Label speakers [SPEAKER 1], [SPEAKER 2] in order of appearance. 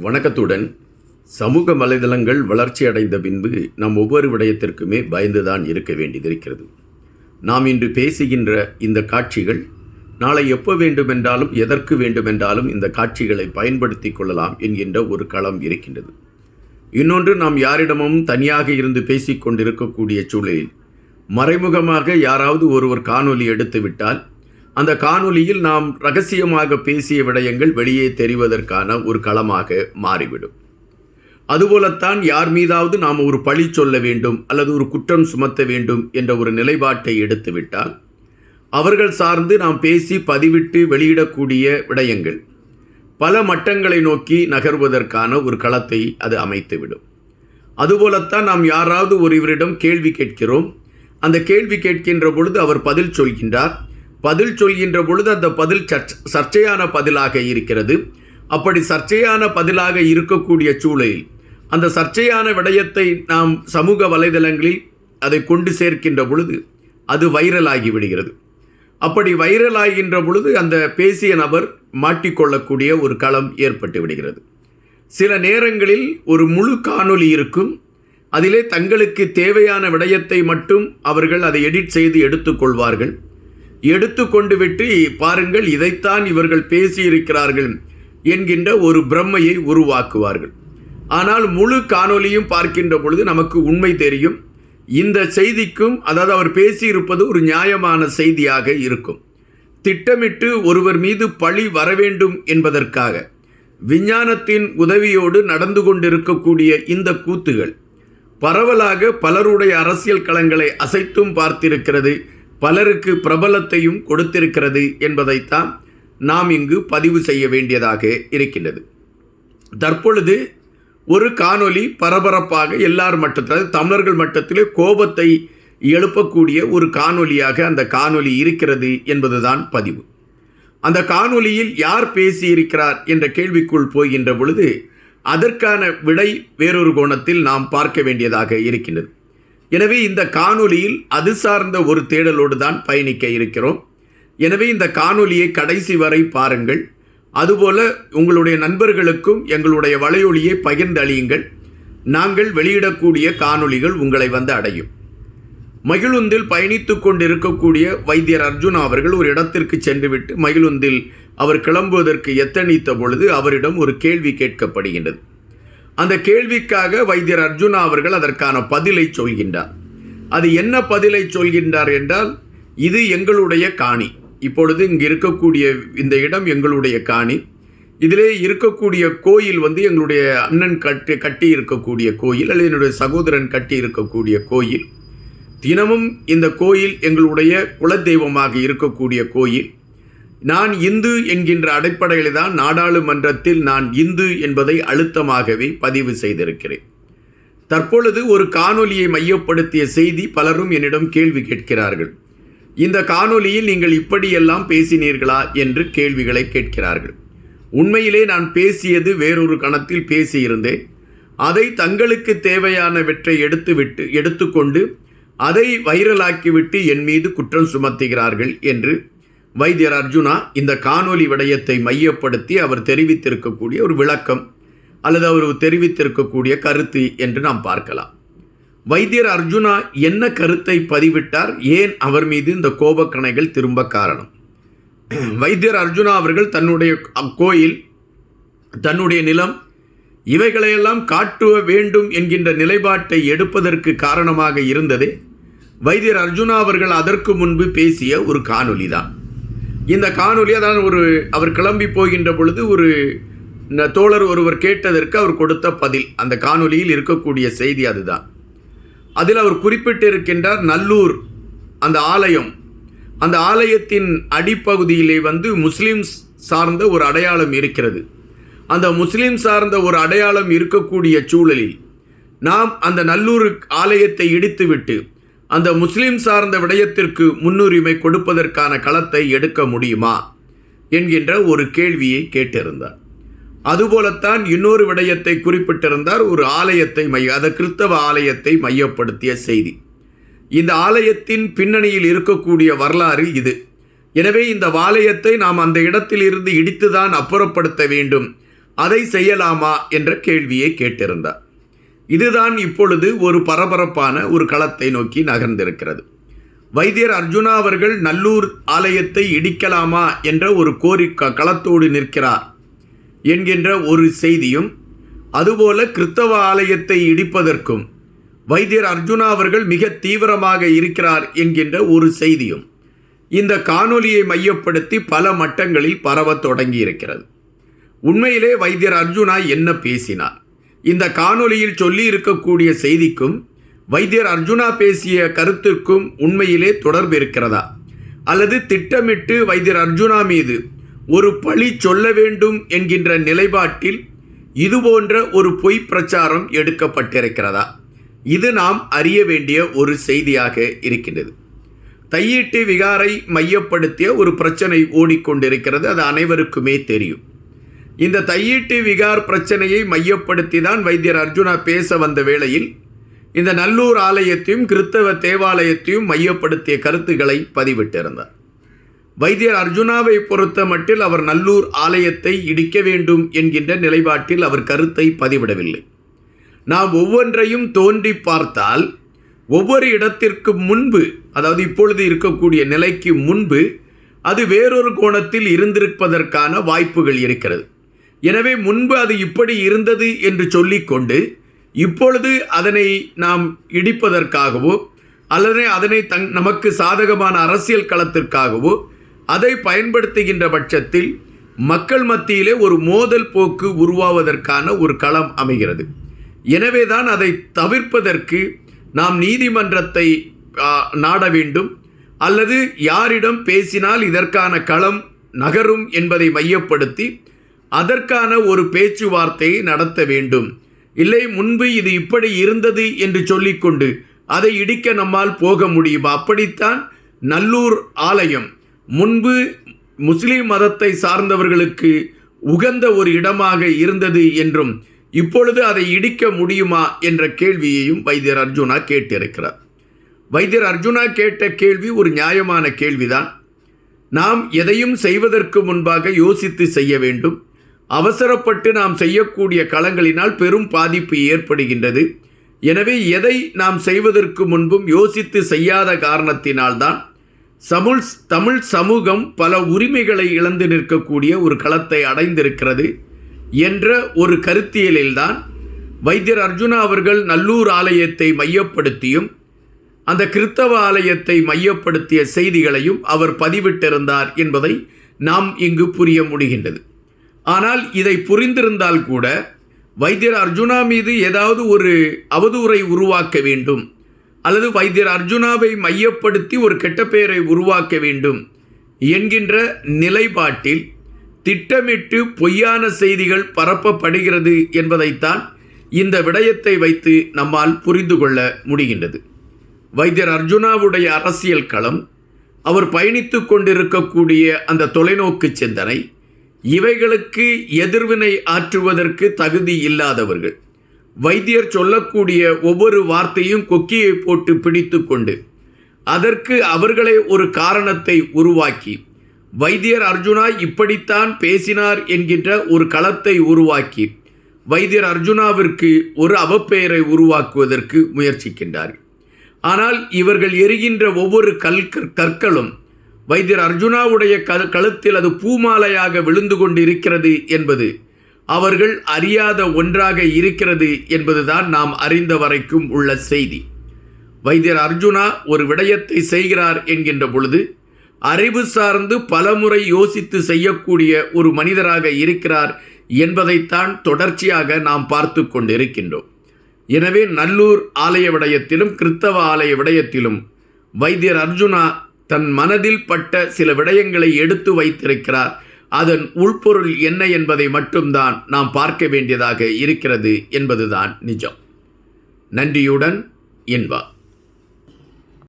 [SPEAKER 1] வணக்கத்துடன். சமூக வலைதளங்கள் வளர்ச்சி அடைந்த பின்பு நாம் ஒவ்வொரு விடயத்திற்குமே பயந்துதான் இருக்க வேண்டியதிருக்கிறது நாம் இன்று பேசுகின்ற இந்த காட்சிகள் நாளை எப்போ வேண்டுமென்றாலும் எதற்கு வேண்டுமென்றாலும் இந்த காட்சிகளை பயன்படுத்தி கொள்ளலாம் என்கின்ற ஒரு களம் இருக்கின்றது. இன்னொன்று நாம் யாரிடமும் தனியாக இருந்து பேசிக் கொண்டிருக்கக்கூடிய சூழலில் மறைமுகமாக யாராவது ஒருவர் காணொலி எடுத்துவிட்டால் அந்த காணொலியில் நாம் ரகசியமாக பேசிய விடயங்கள் வெளியே தெரிவதற்கான ஒரு களமாக மாறிவிடும். அதுபோலத்தான் யார் மீதாவது நாம் ஒரு பழி சொல்ல வேண்டும் அல்லது ஒரு குற்றம் சுமத்த வேண்டும் என்ற ஒரு நிலைப்பாட்டை எடுத்துவிட்டால் அவர்கள் சார்ந்து நாம் பேசி பதிவிட்டு வெளியிடக்கூடிய விடயங்கள் பல மட்டங்களை நோக்கி நகர்வதற்கான ஒரு களத்தை அது அமைத்துவிடும். அதுபோலத்தான் நாம் யாராவது ஒருவரிடம் கேள்வி கேட்கிறோம். அந்த கேள்வி கேட்கின்ற பொழுது அவர் பதில் சொல்கின்றார். பதில் சொல்கின்ற பொழுது அந்த பதில் சர்ச் சர்ச்சையான பதிலாக இருக்கிறது. அப்படி சர்ச்சையான பதிலாக இருக்கக்கூடிய சூழலில் அந்த சர்ச்சையான விடயத்தை நாம் சமூக வலைதளங்களில் அதை கொண்டு சேர்க்கின்ற பொழுது அது வைரலாகி விடுகிறது. அப்படி வைரலாகின்ற பொழுது அந்த பேசிய நபர் மாட்டிக்கொள்ளக்கூடிய ஒரு களம் ஏற்பட்டு விடுகிறது. சில நேரங்களில் ஒரு முழு காணொளி இருக்கும். அதிலே தங்களுக்கு தேவையான விடயத்தை மட்டும் அவர்கள் அதை எடிட் செய்து எடுத்துக்கொள்வார்கள். எடுத்துக்கொண்டு விட்டு பாருங்கள் இதைத்தான் இவர்கள் பேசியிருக்கிறார்கள் என்கின்ற ஒரு பிரம்மையை உருவாக்குவார்கள். ஆனால் முழு காணொலியும் பார்க்கின்ற பொழுது நமக்கு உண்மை தெரியும். இந்த செய்திக்கும் அதாவது அவர் பேசியிருப்பது ஒரு நியாயமான செய்தியாக இருக்கும். திட்டமிட்டு ஒருவர் மீது பழி வரவேண்டும் என்பதற்காக விஞ்ஞானத்தின் உதவியோடு நடந்து கொண்டிருக்கக்கூடிய இந்த கூத்துகள் பரவலாக பலருடைய அரசியல் களங்களை அசைத்தும் பார்த்திருக்கிறது பலருக்கு பிரபலத்தையும் கொடுத்திருக்கிறது என்பதைத்தான் நாம் இங்கு பதிவு செய்ய வேண்டியதாக இருக்கின்றது. தற்பொழுது ஒரு காணொலி பரபரப்பாக எல்லார் மட்டத்தில் தமிழர்கள் மட்டத்திலே கோபத்தை எழுப்பக்கூடிய ஒரு காணொலியாக அந்த காணொலி இருக்கிறது என்பதுதான் பதிவு. அந்த காணொலியில் யார் பேசியிருக்கிறார் என்ற கேள்விக்குள் போகின்ற பொழுது அதற்கான விடை வேறொரு கோணத்தில் நாம் பார்க்க வேண்டியதாக இருக்கின்றது. எனவே இந்த காணொலியில் அது சார்ந்த ஒரு தேடலோடு தான் பயணிக்க இருக்கிறோம். எனவே இந்த காணொலியை கடைசி வரை பாருங்கள். அதுபோல உங்களுடைய நண்பர்களுக்கும் எங்களுடைய வலையொலியை பகிர்ந்து அழியுங்கள் நாங்கள் வெளியிடக்கூடிய காணொளிகள் உங்களை வந்து அடையும். மகிழுந்தில் பயணித்து கொண்டிருக்கக்கூடிய வைத்தியர் அர்ஜுனா அவர்கள் ஒரு இடத்திற்கு சென்றுவிட்டு மகிழுந்தில் அவர் கிளம்புவதற்கு எத்தனித்த பொழுது அவரிடம் ஒரு கேள்வி கேட்கப்படுகின்றது. அந்த கேள்விக்காக வைத்தியர் அர்ஜுனா அவர்கள் அதற்கான பதிலை சொல்கின்றார். அது என்ன பதிலை சொல்கின்றார் என்றால் இது எங்களுடைய காணி. இப்பொழுது இங்கு இருக்கக்கூடிய இந்த இடம் எங்களுடைய காணி. இதிலே இருக்கக்கூடிய கோயில் வந்து எங்களுடைய அண்ணன் கட்டி கட்டி இருக்கக்கூடிய கோயில் அல்லது என்னுடைய சகோதரன் கட்டி இருக்கக்கூடிய கோயில். தினமும் இந்த கோயில் எங்களுடைய குலதெய்வமாக இருக்கக்கூடிய கோயில். நான் இந்து என்கின்ற அடிப்படையில் தான் நாடாளுமன்றத்தில் நான் இந்து என்பதை அழுத்தமாகவே பதிவு செய்திருக்கிறேன். தற்பொழுது ஒரு காணொலியை மையப்படுத்திய செய்தி பலரும் என்னிடம் கேள்வி கேட்கிறார்கள். இந்த காணொலியில் நீங்கள் இப்படியெல்லாம் பேசினீர்களா என்று கேள்விகளை கேட்கிறார்கள். உண்மையிலே நான் பேசியது வேறொரு கணத்தில் பேசியிருந்தேன். அதை தங்களுக்கு தேவையானவற்றை எடுத்துவிட்டு எடுத்துக்கொண்டு அதை வைரலாக்கிவிட்டு என் மீது குற்றம் சுமத்துகிறார்கள் என்று வைத்தியர் அர்ஜுனா இந்த காணொலி விடயத்தை மையப்படுத்தி அவர் தெரிவித்திருக்கக்கூடிய ஒரு விளக்கம் அல்லது அவர் தெரிவித்திருக்கக்கூடிய கருத்து என்று நாம் பார்க்கலாம். வைத்தியர் அர்ஜுனா என்ன கருத்தை பதிவிட்டார்? ஏன் அவர் மீது இந்த கோபக்கணைகள் திரும்ப காரணம்? வைத்தியர் அர்ஜுனா அவர்கள் தன்னுடைய கோயில் தன்னுடைய நிலம் இவைகளையெல்லாம் காட்டுவ வேண்டும் என்கின்ற நிலைப்பாட்டை எடுப்பதற்கு காரணமாக இருந்ததே வைத்தியர் அர்ஜுனா அவர்கள் அதற்கு முன்பு பேசிய ஒரு காணொலி தான் இந்த காணொலி அதான் ஒரு அவர் கிளம்பி போகின்ற பொழுது ஒரு தோழர் ஒருவர் கேட்டதற்கு அவர் கொடுத்த பதில். அந்த காணொலியில் இருக்கக்கூடிய செய்தி அதுதான். அதில் அவர் குறிப்பிட்டிருக்கின்றார் நல்லூர் அந்த ஆலயம். அந்த ஆலயத்தின் அடிப்பகுதியிலே வந்து முஸ்லிம்ஸ் சார்ந்த ஒரு அடையாளம் இருக்கிறது. அந்த முஸ்லீம் சார்ந்த ஒரு அடையாளம் இருக்கக்கூடிய சூழலில் நாம் அந்த நல்லூர் ஆலயத்தை இடித்துவிட்டு அந்த முஸ்லீம் சார்ந்த விடயத்திற்கு முன்னுரிமை கொடுப்பதற்கான களத்தை எடுக்க முடியுமா? என்கின்ற ஒரு கேள்வியை கேட்டிருந்தார். அதுபோலத்தான் இன்னொரு விடயத்தை குறிப்பிட்டிருந்தார். ஒரு ஆலயத்தை மைய அத கிறிஸ்தவ ஆலயத்தை மையப்படுத்திய செய்தி. இந்த ஆலயத்தின் பின்னணியில் இருக்கக்கூடிய வரலாறு இது. எனவே இந்த ஆலயத்தை நாம் அந்த இடத்தில் இருந்து இடித்துதான் அப்புறப்படுத்த வேண்டும். அதை செய்யலாமா? என்ற கேள்வியை கேட்டிருந்தார். இதுதான் இப்பொழுது ஒரு பரபரப்பான ஒரு களத்தை நோக்கி நகர்ந்திருக்கிறது. வைத்தியர் அர்ஜுனா அவர்கள் நல்லூர் ஆலயத்தை இடிக்கலாமா என்ற ஒரு கோரிக்கை களத்தோடு நிற்கிறார் என்கின்ற ஒரு செய்தியும் அதுபோல கிறித்தவ ஆலயத்தை இடிப்பதற்கும் வைத்தியர் அர்ஜுனா அவர்கள் மிக தீவிரமாக இருக்கிறார் என்கின்ற ஒரு செய்தியும் இந்த காணொலியை மையப்படுத்தி பல மட்டங்களில் பரவத் தொடங்கி இருக்கிறது உண்மையிலே வைத்தியர் அர்ஜுனா என்ன பேசினார்? இந்த காணொலியில் சொல்லி இருக்கக்கூடிய செய்திக்கும் வைத்தியர் அர்ஜுனா பேசிய கருத்திற்கும் உண்மையிலே தொடர்பு இருக்கிறதா? அல்லது திட்டமிட்டு வைத்தியர் அர்ஜுனா மீது ஒரு பழி சொல்ல வேண்டும் என்கின்ற நிலைப்பாட்டில் இதுபோன்ற ஒரு பொய் பிரச்சாரம் எடுக்கப்பட்டிருக்கிறதா? இது நாம் அறிய வேண்டிய ஒரு செய்தியாக இருக்கின்றது. தையீட்டு விகாரை மையப்படுத்திய ஒரு பிரச்சனை ஓடிக்கொண்டிருக்கிறது அது அனைவருக்குமே தெரியும். இந்த தையீட்டு விகார் பிரச்சனையை மையப்படுத்தி தான் வைத்தியர் அர்ஜுனா பேச வந்த வேளையில் இந்த நல்லூர் ஆலயத்தையும் கிறித்தவ தேவாலயத்தையும் மையப்படுத்திய கருத்துக்களை பதிவிட்டிருந்தார். வைத்தியர் அர்ஜுனாவை பொறுத்த மட்டில் அவர் நல்லூர் ஆலயத்தை இடிக்க வேண்டும் என்கின்ற நிலைப்பாட்டில் அவர் கருத்தை பதிவிடவில்லை. நாம் ஒவ்வொன்றையும் தோன்றி பார்த்தால் ஒவ்வொரு இடத்திற்கு முன்பு அதாவது இப்பொழுது இருக்கக்கூடிய நிலைக்கு முன்பு அது வேறொரு கோணத்தில் இருந்திருப்பதற்கான வாய்ப்புகள் இருக்கிறது. எனவே முன்பு அது இப்படி இருந்தது என்று சொல்லிக்கொண்டு இப்பொழுது அதனை நாம் இடிப்பதற்காகவோ அல்லது அதனை தங் நமக்கு சாதகமான அரசியல் களத்திற்காகவோ அதை பயன்படுத்துகின்ற பட்சத்தில் மக்கள் மத்தியிலே ஒரு மோதல் போக்கு உருவாவதற்கான ஒரு களம் அமைகிறது. எனவே தான் அதை தவிர்ப்பதற்கு நாம் நீதிமன்றத்தை நாட வேண்டும். அல்லது யாரிடம் பேசினால் இதற்கான களம் நகரும் என்பதை மையப்படுத்தி அதற்கான ஒரு பேச்சுவார்த்தையை நடத்த வேண்டும். இல்லை முன்பு இது இப்படி இருந்தது என்று சொல்லிக்கொண்டு அதை இடிக்க நம்மால் போக முடியும்? அப்படித்தான் நல்லூர் ஆலயம். முன்பு முஸ்லீம் மதத்தை சார்ந்தவர்களுக்கு உகந்த ஒரு இடமாக இருந்தது என்றும் இப்பொழுது அதை இடிக்க முடியுமா என்ற கேள்வியையும் வைத்தியர் அர்ஜுனா கேட்டிருக்கிறார். வைத்தியர் அர்ஜுனா கேட்ட கேள்வி ஒரு நியாயமான கேள்விதான். நாம் எதையும் செய்வதற்கு முன்பாக யோசித்து செய்ய வேண்டும். அவசரப்பட்டு நாம் செய்யக்கூடிய களங்களினால் பெரும் பாதிப்பு ஏற்படுகின்றது. எனவே எதை நாம் செய்வதற்கு முன்பும் யோசித்து செய்யாத காரணத்தினால்தான் சமுல் தமிழ் சமூகம் பல உரிமைகளை இழந்து நிற்கக்கூடிய ஒரு களத்தை அடைந்திருக்கிறது என்ற ஒரு கருத்தியலில்தான் வைத்தியர் அர்ஜுனா அவர்கள் நல்லூர் ஆலயத்தை மையப்படுத்தியும் அந்த கிறித்தவ ஆலயத்தை மையப்படுத்திய செய்திகளையும் அவர் பதிவிட்டிருந்தார் என்பதை நாம் இங்கு புரிய முடிகின்றது. ஆனால் இதை புரிந்திருந்தால் கூட வைத்தியர் அர்ஜுனா மீது ஏதாவது ஒரு அவதூறை உருவாக்க வேண்டும். அல்லது வைத்தியர் அர்ஜுனாவை மையப்படுத்தி ஒரு கெட்ட பெயரை உருவாக்க வேண்டும் என்கின்ற நிலைப்பாட்டில் திட்டமிட்டு பொய்யான செய்திகள் பரப்பப்படுகிறது என்பதைத்தான் இந்த விடயத்தை வைத்து நம்மால் புரிந்து கொள்ள முடிகின்றது. வைத்தியர் அர்ஜுனாவுடைய அரசியல் களம் அவர் பயணித்து கொண்டிருக்கக்கூடிய அந்த தொலைநோக்கு சிந்தனை இவைகளுக்கு எதிர்வினை ஆற்றுவதற்கு தகுதி இல்லாதவர்கள். வைத்தியர் சொல்லக்கூடிய ஒவ்வொரு வார்த்தையும் கொக்கியை போட்டு பிடித்து கொண்டு அதற்கு அவர்களே ஒரு காரணத்தை உருவாக்கி வைத்தியர் அர்ஜுனா இப்படித்தான் பேசினார் என்கின்ற ஒரு களத்தை உருவாக்கி வைத்தியர் அர்ஜுனாவிற்கு ஒரு அவப்பெயரை உருவாக்குவதற்கு முயற்சிக்கின்றார்கள். ஆனால் இவர்கள் எரிகின்ற ஒவ்வொரு கல் கற்களும் வைத்தியர் அர்ஜுனாவுடைய கழுத்தில் அது பூமாலையாக விழுந்து கொண்டிருக்கிறது என்பது அவர்கள் அறியாத ஒன்றாக இருக்கிறது என்பதுதான் நாம் அறிந்த வரைக்கும் உள்ள செய்தி. வைத்தியர் அர்ஜுனா ஒரு விடயத்தை செய்கிறார் என்கின்ற பொழுது அறிவு சார்ந்து பலமுறை யோசித்து செய்யக்கூடிய ஒரு மனிதராக இருக்கிறார் என்பதைத்தான் தொடர்ச்சியாக நாம் பார்த்து கொண்டிருக்கின்றோம். எனவே நல்லூர் ஆலய விடயத்திலும் கிறித்தவ ஆலய விடயத்திலும் வைத்தியர் அர்ஜுனா தன் மனதில் பட்ட சில விடயங்களை எடுத்து வைத்திருக்கிறார். அதன் உள்பொருள் என்ன என்பதை மட்டும்தான் நாம் பார்க்க வேண்டியதாக இருக்கிறது என்பதுதான் நிஜம். நன்றியுடன் இன்பா